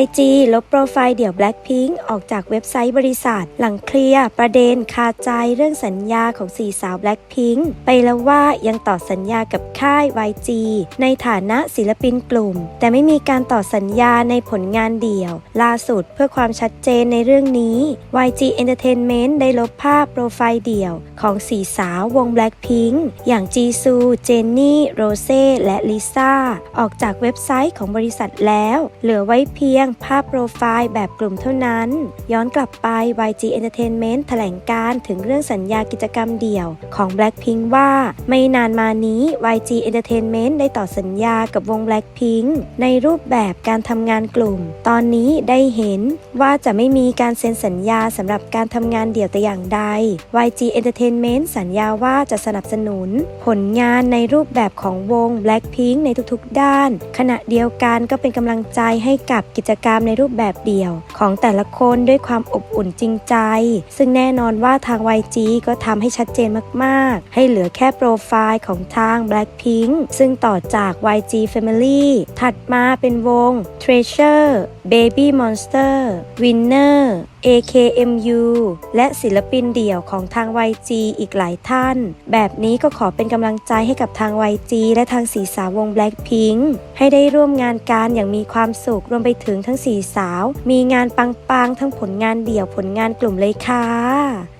YG ลบโปรไฟล์เดี่ยว Blackpink ออกจากเว็บไซต์บริษัท หลังเคลียร์ประเด็นคาใจเรื่องสัญญาของสี่สาว Blackpink ไปแล้วว่ายังต่อสัญญากับค่าย YG ในฐานะศิลปินกลุ่ม แต่ไม่มีการต่อสัญญาในผลงานเดี่ยว ล่าสุดเพื่อความชัดเจนในเรื่องนี้ YG Entertainment ได้ลบภาพโปรไฟล์เดี่ยวของสี่สาววง Blackpink อย่างจีซูเจนนี่โรเซ่และลิซ่าออกจากเว็บไซต์ของบริษัทแล้ว เหลือไว้เพียงภาพโปรไฟล์แบบกลุ่มเท่านั้น ย้อนกลับไป YG Entertainment แถลงการถึงเรื่องสัญญากิจกรรมเดี่ยวของ Blackpink ว่า ไม่นานมานี้ YG Entertainment ได้ต่อสัญญากับวง Blackpink ในรูปแบบการทำงานกลุ่ม ตอนนี้ได้เห็นว่าจะไม่มีการเซ็นสัญญาสำหรับการทำงานเดี่ยวแต่อย่างใด YG Entertainment สัญญาว่าจะสนับสนุน ผลงานในรูปแบบของวง Blackpink ในทุกๆ ด้าน ขณะเดียวกันก็เป็นกำลังใจให้กับกิิจกรรมในรูปแบบเดี่ยว ของแต่ละคนด้วยความอบอุ่นจริงใจ ซึ่งแน่นอนว่าทาง YG ก็ทำให้ชัดเจนมากๆ ให้เหลือแค่โปรไฟล์ของทาง Blackpink ซึ่งต่อจาก YG Family ถัดมาเป็นวง Treasure Baby Monster Winner AKMU และศิลปินเดี่ยวของทาง YG อีกหลายท่าน แบบนี้ก็ขอเป็นกำลังใจให้กับทาง YG และทางสีสาววง Blackpink ให้ได้ร่วมงานการอย่างมีความสุขรวมไปถึงทั้งสีสาว มีงานปังๆ ทั้งผลงานเดี่ยวผลงานกลุ่มเลยค่ะ